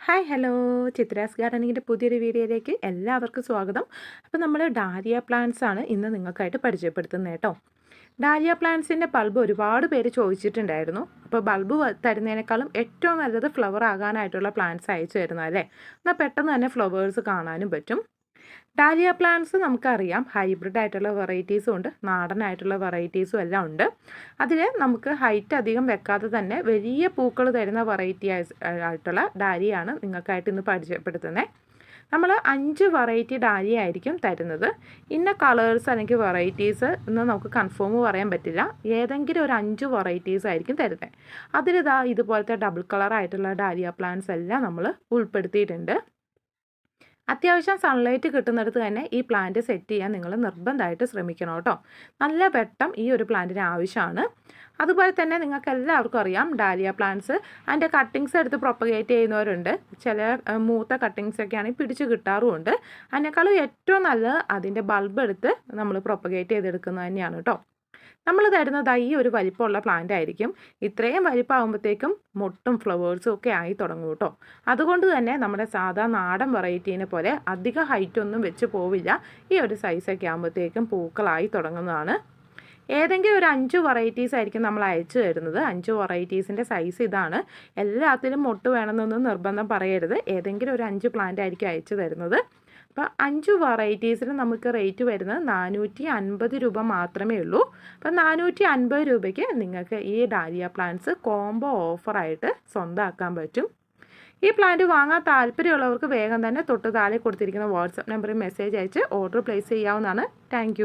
Hi hello. Chitra's ഗാർഡനിങ്ങിന്റെ പുതിയൊരു വീഡിയോയിലേക്ക് എല്ലാവർക്കും സ്വാഗതം. അപ്പോൾ നമ്മൾ ഡാരിയ പ്ലാന്റ്സ് ആണ് ഇന്ന് നിങ്ങൾക്കായിട്ട് പരിചയപ്പെടുത്തുന്നത് കേട്ടോ. ഡാരിയ പ്ലാന്റ്സിന്റെ ബൾബ് ഒരുപാട് പേര് ചോദിച്ചിട്ടുണ്ടായിരുന്നു. അപ്പോൾ ബൾബ് തരുന്നതിനേക്കാളും ഏറ്റവും നല്ലത് ഫ്ലവർ ആകാനായിട്ടുള്ള പ്ലാന്റ്സ് അയച്ചു തരുന്നതല്ലേ? എന്നാൽ പെട്ടെന്ന് തന്നെ ഫ്ലവേഴ്സ് കാണാനും പറ്റും. ഡാലിയ പ്ലാന്റ്സ് നമുക്കറിയാം. ഹൈബ്രിഡ് ആയിട്ടുള്ള വെറൈറ്റീസും ഉണ്ട്. നാടനായിട്ടുള്ള വെറൈറ്റീസും എല്ലാം ഉണ്ട്. അതിൽ നമുക്ക് ഹൈറ്റ് അധികം വെക്കാതെ തന്നെ വലിയ പൂക്കൾ തരുന്ന വെറൈറ്റി ആയിട്ടുള്ള ഡാലിയാണ് നിങ്ങൾക്കായിട്ട് ഇന്ന് പരിചയപ്പെടുത്തുന്നത് നമ്മൾ അഞ്ച് വെറൈറ്റി ഡാലിയ ആയിരിക്കും തരുന്നത്. ഇന്ന കളേഴ്സ് അല്ലെങ്കിൽ വെറൈറ്റീസ് ഇന്ന് നമുക്ക് കൺഫേം പറയാൻ പറ്റില്ല. ഏതെങ്കിലും ഒരു അഞ്ച് വെറൈറ്റീസ് ആയിരിക്കും തരുന്നത് അതിലിതാ ഇതുപോലത്തെ ഡബിൾ കളർ ആയിട്ടുള്ള ഡാലിയ പ്ലാന്റ്സ് എല്ലാം നമ്മൾ ഉൾപ്പെടുത്തിയിട്ടുണ്ട്. അത്യാവശ്യം സൺലൈറ്റ് കിട്ടുന്നിടത്ത് തന്നെ ഈ പ്ലാന്റ് സെറ്റ് ചെയ്യാൻ നിങ്ങൾ നിർബന്ധമായിട്ട് ശ്രമിക്കണം കേട്ടോ. നല്ല വെട്ടം ഈ ഒരു പ്ലാന്റിന് ആവശ്യമാണ്. അതുപോലെ തന്നെ നിങ്ങൾക്ക് എല്ലാവർക്കും അറിയാം ഡാലിയ പ്ലാന്റ്സ് അതിന്റെ കട്ടിങ്സ് എടുത്ത് പ്രൊപ്പഗേറ്റ് ചെയ്യുന്നവരുണ്ട്. ചില മൂത്ത കട്ടിങ്സ് ഒക്കെ ആണെങ്കിൽ പിടിച്ച് കിട്ടാറുമുണ്ട്. അതിനേക്കാളും ഏറ്റവും നല്ലത് അതിന്റെ ബൾബ് എടുത്ത് നമ്മൾ പ്രൊപ്പഗേറ്റ് ചെയ്തെടുക്കുന്നത് തന്നെയാണ് കേട്ടോ. നമ്മൾ തരുന്നത് ഈ ഒരു വലിപ്പമുള്ള പ്ലാന്റ് ആയിരിക്കും. ഇത്രയും വലിപ്പമാകുമ്പോഴത്തേക്കും മുട്ടും ഫ്ലവേഴ്സും ഒക്കെ ആയി തുടങ്ങും കേട്ടോ. അതുകൊണ്ട് തന്നെ നമ്മുടെ സാധാ നാടൻ വെറൈറ്റീനെ പോലെ അധിക ഹൈറ്റ് ഒന്നും വെച്ച് പോവില്ല. ഈ ഒരു സൈസൊക്കെ ആകുമ്പോഴത്തേക്കും പൂക്കളായി തുടങ്ങുന്നതാണ്. ഏതെങ്കിലും ഒരു അഞ്ച് വെറൈറ്റീസ് ആയിരിക്കും നമ്മൾ അയച്ചു തരുന്നത്. അഞ്ച് വെറൈറ്റീസിന്റെ സൈസ് ഇതാണ്. എല്ലാത്തിലും മുട്ട് വേണമെന്നൊന്നും നിർബന്ധം പറയരുത്. ഏതെങ്കിലും ഒരു അഞ്ച് പ്ലാന്റ് ആയിരിക്കും അയച്ചു തരുന്നത്. അപ്പോൾ അഞ്ച് വെറൈറ്റീസിന് നമുക്ക് റേറ്റ് വരുന്നത് നാനൂറ്റി അൻപത് രൂപ മാത്രമേ ഉള്ളൂ. അപ്പോൾ നാനൂറ്റി അൻപത് രൂപയ്ക്ക് നിങ്ങൾക്ക് ഈ ഡാലിയ പ്ലാന്റ്സ് കോംബോ ഓഫറായിട്ട് സ്വന്തമാക്കാൻ പറ്റും. ഈ പ്ലാന്റ് വാങ്ങാൻ താല്പര്യമുള്ളവർക്ക് വേഗം തന്നെ തൊട്ട് താഴെ കൊടുത്തിരിക്കുന്ന വാട്സപ്പ് നമ്പറിൽ മെസ്സേജ് അയച്ച് ഓർഡർ പ്ലേസ് ചെയ്യാവുന്നതാണ്. താങ്ക്